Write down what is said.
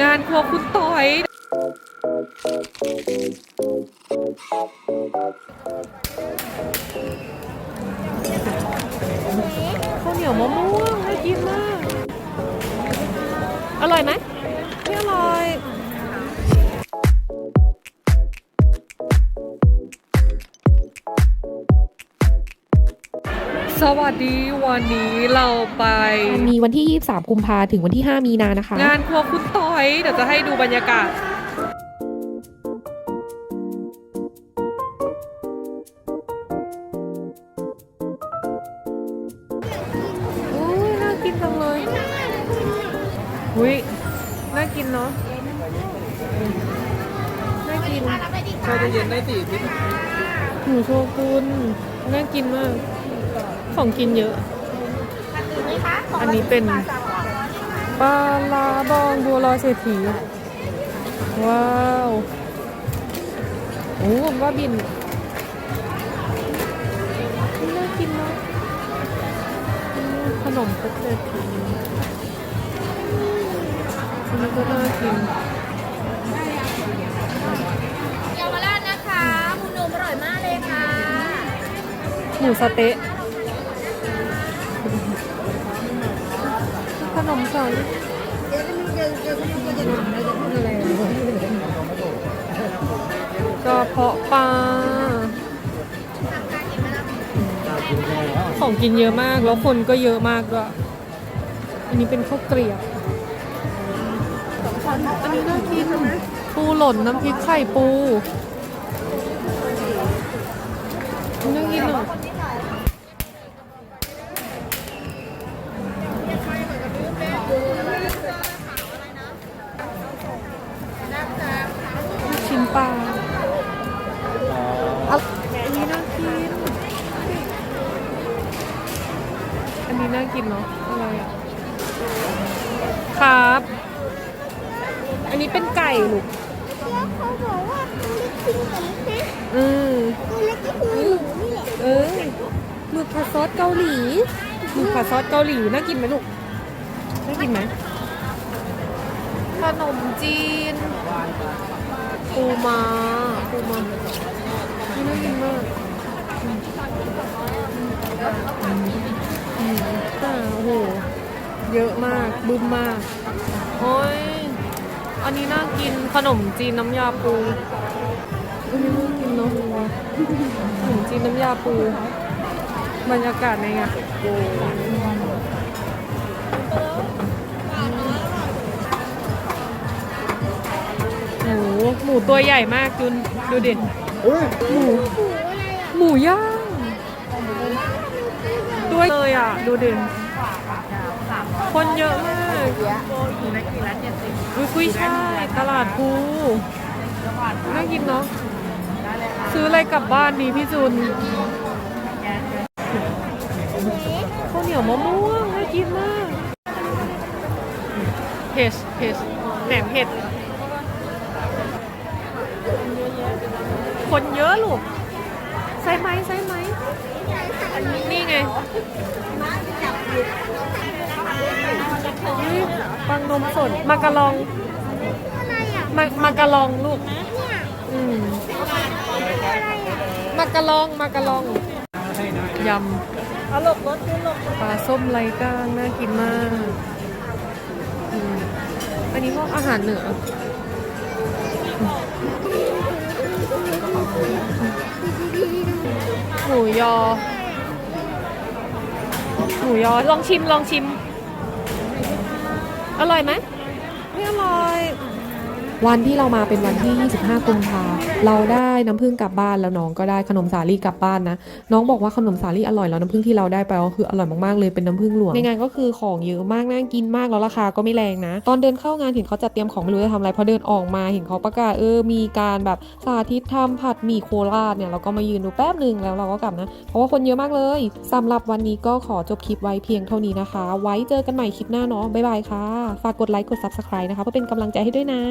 งานครัวคุณต่อย ข้าวเหนียวมะม่วงน่ากินมาก อร่อยไหมไม่อร่อยสวัสดีวันนี้เราไปมีวันที่ 23 กุมภาถึงวันที่ 5 มีนานะคะ งานครัวคุณต่อ ยเดี๋ยวจะให้ดูบรรยากาศอุ้ยน่ากินจังเลยอุ้ยน่ากินเนาะ น่ากินชาเย็นได้สี่ทิศหมูโชกุนน่ากินมาก ของกินเยอะ อันนี้เป็น ปลาลาบองบัวลอยเศรษฐี ว้าวโอ้ว่าบินน่ากินเนาะอืมขนมครกเศรษฐีอันนี้ก็น่ากินเยาวราชนะคะหมูนุ่มอร่อยมากเลยค่ะ หมูสะเต๊ะ ขนมสังกระเพาะปลาของกินเยอะมากแล้วคนก็เยอะมากด้วยอันนี้เป็นข้าวเกลียบอันนี้น่ากินปูหล่นน้ำพริกไข่ปูน่ากินอะ นนี้น่ากินเนาะอะไรอะครับ อันนี้เป็นไก่ลูกแล้วเขาบอกว่าตัวเล็กกินหมูนะอืมตัวเล็กก็คือหมูนี่แหละเออหมึกผัดซอสเกาหลีหมึกผัดซอสเกาหลีน่ากินไหมลูกน่ากินไหมขนมจีนปูมาปูมานี่น่ากินมาก อืมอืมอ่าโอ้โห เยอะมาก บึ้มมาก โอ้ย อันนี้น่ากินขนมจีนน้ำยาปูอันนี้น่ากินเนาะขนมจีนน้ำยาปู บรรยากาศในงานหมูหมูตัวใหญ่มากจุน ดูดิโอ้ยหมูหมูย่าง ด้วยเลยอะ ดูดิคนเยอะมากอุ้ยกุ้ยช่ายตลาดภูน่ากินเนาะซื้ออะไรกลับบ้านดีพี่จุนข้าวเหนียวมะม่วงน่ากินมากเห็ดเห็ดแหนมเห็ดคนเยอะลูกใส่ไหมใส่ไหม นี่ไงนี่ปังนมสดมากะลองอะไรอะมามากะลองลูกเนี่ยอืมอะไรอะมากะลองมากะลองยำเอาลกรถขึ้นลกปลาส้มไรก้างน่ากินมากอืมอันนี้พวกอาหารเหนือ มูยอ หมูยอ ลองชิม ลองชิม อร่อยไหมไม่อร่อย วันที่เรามาเป็นวันที่ 25 กุมภาเราได้น้ำผึ้งกลับบ้านแล้วน้องก็ได้ขนมสาลี่กลับบ้านนะ น้องบอกว่าขนมสาลี่อร่อยแล้วน้ำผึ้งที่เราได้ไปก็คืออร่อยมากๆเลยเป็นน้ำผึ้งหลวงในงานก็คือของเยอะมากน่ากินมากแล้วราคาก็ไม่แรงนะ ตอนเดินเข้างานเห็นเขาจัดเตรียมของไม่รู้จะทำอะไรพอเดินออกมาเห็นเขาประกาศเออมีการแบบสาธิตทำผัดหมี่โคราชเนี่ยเราก็มายืนดูแป๊บหนึ่งแล้วเราก็กลับนะเพราะว่าคนเยอะมากเลยสำหรับวันนี้ก็ขอจบคลิปไว้เพียงเท่านี้นะคะ ไว้เจอกันใหม่คลิปหน้าเนาะบ๊ายบายค่ะฝากกดไลค์กด subscribe นะคะเพื่อเป็นกำลังใจให้ด้วยนะ